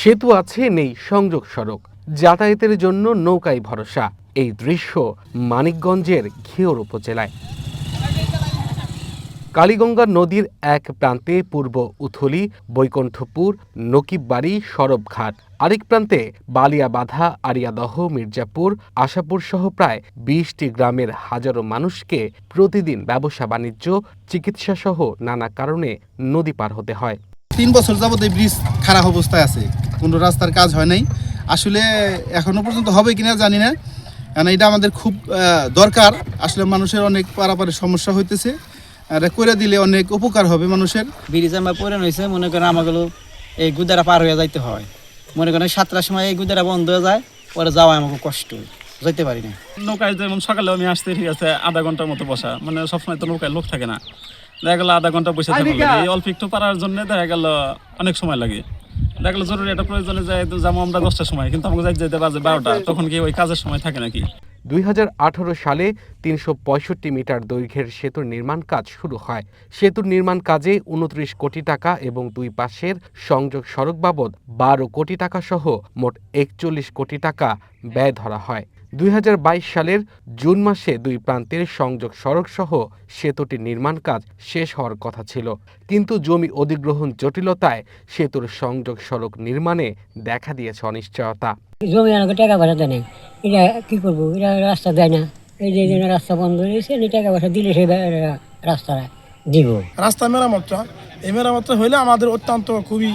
সেতু আছে, নেই সংযোগ সড়ক। যাতায়াতের জন্য নৌকায় ভরসা। এই দৃশ্য মানিকগঞ্জের ঘিওর উপজেলায়। কালীগঙ্গা নদীর এক প্রান্তে পূর্ব উথলি, বৈকুণ্ঠপুর, নকিববাড়ি, সরবঘাট। আরেক প্রান্তে বালিয়াবাধা, আরিয়াদহ, মির্জাপুর আশাপুর সহ প্রায় বিশটি গ্রামের হাজারো মানুষকে প্রতিদিন ব্যবসা বাণিজ্য চিকিৎসা সহ নানা কারণে নদী পার হতে হয়। তিন বছর যাবত এই ব্রিজ খারাপ অবস্থায় আছে। কোনো রাস্তার কাজ হয় নাই। আসলে এখনও পর্যন্ত হবে কিনা জানি না। কারণ এটা আমাদের খুব দরকার। আসলে মানুষের অনেক পারাপারের সমস্যা হইতেছে। আর করে দিলে অনেক উপকার হবে মানুষের। ব্রিজ আমার পরে হয়েছে মনে করেন আমাগুলো এই গুদারা পার হয়ে যাইতে হয়। মনে করেন সাতটার সময় এই গুদারা বন্ধ হয়ে যায় পরে যাওয়া আমাকে কষ্ট যাইতে পারি না। নৌকায় যেমন সকালে আমি আসতে ঠিক আছে আধা ঘণ্টার মতো বসা। মানে সবসময় তো নৌকায় লোক থাকে না। দেখা গেল আধা ঘণ্টা বসে থাকা এই অল্প একটু পারার জন্য দেখা গেল অনেক সময় লাগে। দেখা গেল জরুরি একটা প্রয়োজনে যাই, তো যাব আমরা দশটার সময়, কিন্তু আমাকে যাইতে যেতে বাজে বারোটা, তখন কি ওই কাজের সময় থাকে নাকি? দুই হাজার আঠারো সালে তিনশো পঁয়ষট্টি মিটার দৈর্ঘ্যের সেতুর নির্মাণ কাজ শুরু হয়। সেতুর নির্মাণ কাজে উনত্রিশ কোটি টাকা এবং দুই পাশের সংযোগ সড়ক বাবদ বারো কোটি টাকা সহ মোট একচল্লিশ কোটি টাকা ব্যয় ধরা হয়। দুই হাজার বাইশ সালের জুন মাসে দুই প্রান্তের সংযোগ সড়ক সহ সেতুটির নির্মাণ কাজ শেষ হওয়ার কথা ছিল। কিন্তু জমি অধিগ্রহণ জটিলতায় সেতুর সংযোগ সড়ক নির্মাণে দেখা দিয়েছে অনিশ্চয়তা। জমি আমাকে টাকা পয়সা দেয় নাই। এটা কি করব? এটা রাস্তা দেয় না। এই যে রাস্তা বন্ধ হয়েছে এই টাকা পয়সা দিলে সেই রাস্তা দিব। রাস্তা মেরামতটা এই মেরামতটা হইলে আমাদের অত্যন্ত খুবই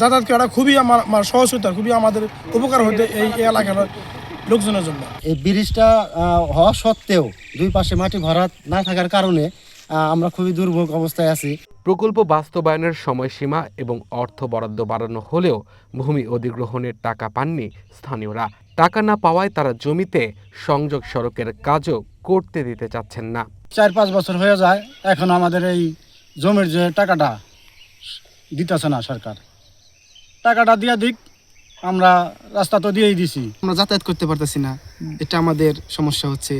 যাতায়াত করা খুবই আমার সহজ হইতে খুবই আমাদের উপকার হইতে এই এই এলাকার লোকজনের জন্য। এই ব্রিজটা হওয়া সত্ত্বেও দুই পাশে মাটি ভরাট না থাকার কারণে আমরা খুবই দুর্ভোগ অবস্থায় আছি। প্রকল্প বাস্তবায়নের সময়সীমা এবং অর্থ বরাদ্দ বাড়ানো হলেও ভূমি অধিগ্রহণের টাকা পাননি স্থানীয়রা। টাকা না পাওয়ায় তারা জমিতে সংযোগ সড়কের কাজও করতে দিতে চাচ্ছেন না। চার পাঁচ বছর হয়ে যায় এখন আমাদের এই জমির যে টাকাটা দিতেছে না সরকার। টাকাটা দিয়ে দিক আমরা রাস্তা তো দিয়েই দিছি। আমরা যাতায়াত করতে পারতেছি না। এটা আমাদের সমস্যা হচ্ছে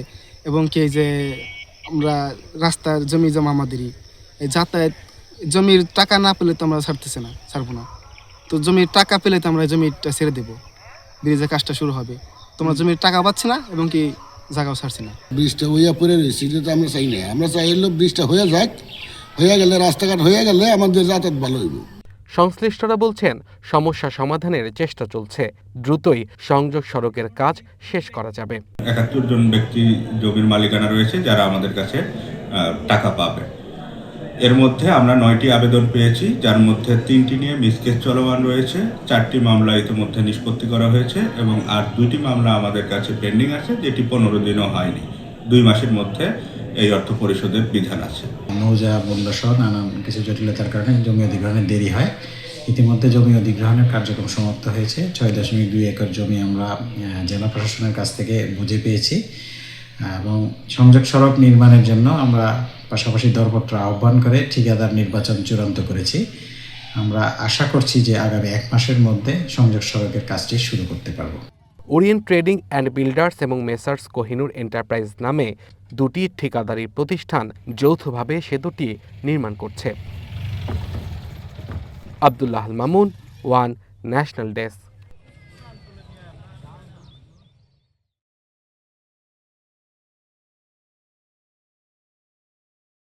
এবং কি এই যে আমরা রাস্তার জমি জমা আমাদেরই। এই যাতায়াত জমির টাকা না পেলে তো আমরা ছাড়তেছি না ছাড়বো না। তো জমির টাকা পেলে তো আমরা জমিটা ছেড়ে দেবো। ব্রিজের কাজটা শুরু হবে। তোমরা জমির টাকা পাচ্ছি না এবং কি জায়গাও ছাড়ছে না। ব্রিজটা হইয়া পড়ে রয়েছে এটা তো আমরা চাই না। আমরা চাই হলো ব্রিজটা হয়ে যাক। হয়ে গেলে রাস্তাঘাট হয়ে গেলে আমাদের যাতায়াত ভালো হইব। সংশ্লিষ্টরা বলছেন, সমস্যা সমাধানের চেষ্টা চলছে। দ্রুতই সংযোগ সড়কের কাজ শেষ করা যাবে। একাত্তর জন ব্যক্তি জমির মালিকানা রয়েছে যারা আমাদের কাছে টাকা পাবে। এর মধ্যে আমরা নয়টি আবেদন পেয়েছি, যার মধ্যে তিনটি নিয়ে মিসকেস চলমান রয়েছে, চারটি মামলা ইতিমধ্যে নিষ্পত্তি করা হয়েছে এবং আর দুটি মামলা আমাদের কাছে পেন্ডিং আছে, যেটি পনেরো দিনও হয়নি। দুই মাসের মধ্যে এই অর্থ পরিশোধের বিধান আছে। নৌজা বন্যা সহ নানান কিছু জটিলতার কারণে জমি অধিগ্রহণের দেরি হয়। ইতিমধ্যে জমি অধিগ্রহণের কার্যক্রম সমাপ্ত হয়েছে। ছয় দশমিক দুই একর জমি আমরা জেলা প্রশাসনের কাছ থেকে বুঝে পেয়েছি। এবং সংযোগ সড়ক নির্মাণের জন্য আমরা পাশাপাশি দরপত্র আহ্বান করে ঠিকাদার নির্বাচন চূড়ান্ত করেছি। আমরা আশা করছি যে আগামী এক মাসের মধ্যে সংযোগ সড়কের কাজটি শুরু করতে পারব। ওরিয়েন্ট ট্রেডিং অ্যান্ড বিল্ডার্স এবং মেসার্স কোহিনুর এন্টারপ্রাইজ নামে দুটি ঠিকাদারি প্রতিষ্ঠান যৌথভাবে সেতুটি নির্মাণ করছে। Abdullah Mamun, one national desk.